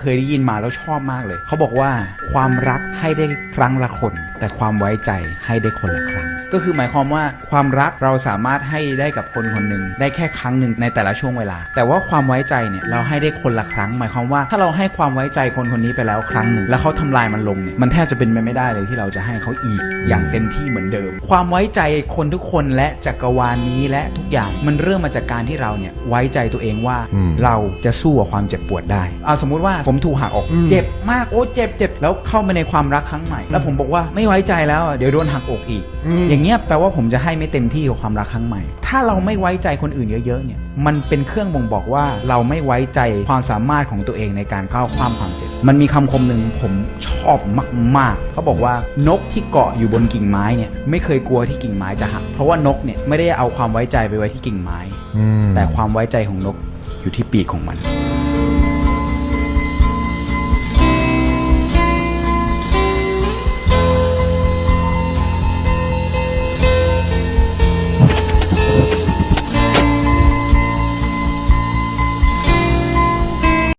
เคยได้ยินมาแล้วชอบมากเลย เขาบอกว่าความรักให้ได้ครั้งละคน แต่ความไว้ใจให้ได้คนละครั้ง ก็คือหมายความว่าความรักเราสามารถให้ได้กับคนคนหนึ่งได้แค่ครั้งหนึ่งในแต่ละช่วงเวลา แต่ว่าความไว้ใจเนี่ยเราให้ได้คนละครั้ง หมายความว่าถ้าเราให้ความไว้ใจคนคนนี้ไปแล้วครั้งหนึ่งแล้วเขาทำลายมันลงเนี่ยมันแทบจะเป็นไปไม่ได้เลยที่เราจะให้เขาอีกอย่างเต็มที่เหมือนเดิม ความไว้ใจคนทุกคนและจักรวาลนี้และทุกอย่างมันเริ่มมาจากการที่เราเนี่ยไว้ใจตัวเองว่าอืมเราจะสู้กับความเจ็บปวดได้เอาสมมุติว่าผมถูกหักอกอืมเจ็บมากโอ้เจ็บเจ็บแล้วเข้ามาในความรักครั้งใหม่ แล้วผมบอกว่าไม่ไว้ใจแล้วอะเดี๋ยวโดนหักอกอีก อย่างเงี้ยแปลว่าผมจะให้ไม่เต็มที่กับความรักครั้งใหม่ ถ้าเราไม่ไว้ใจคนอื่นเยอะๆเนี่ยมันเป็นเครื่องบ่งบอกว่าเราไม่ไว้ใจความสามารถของตัวเองในการก้าวข้ามความเจ็บ มันมีคำคมหนึ่งผมชอบมากๆเขาบอกว่านกที่เกาะอยู่บนกิ่งไม้เนี่ยไม่เคยกลัวที่กิ่งไม้จะหัก เพราะว่านกเนี่ยไม่ได้เอาความไว้ใจไปไว้ที่กิ่งไม้อืมแต่ความไว้ใจของนกอยู่ที่ปีกของมันอ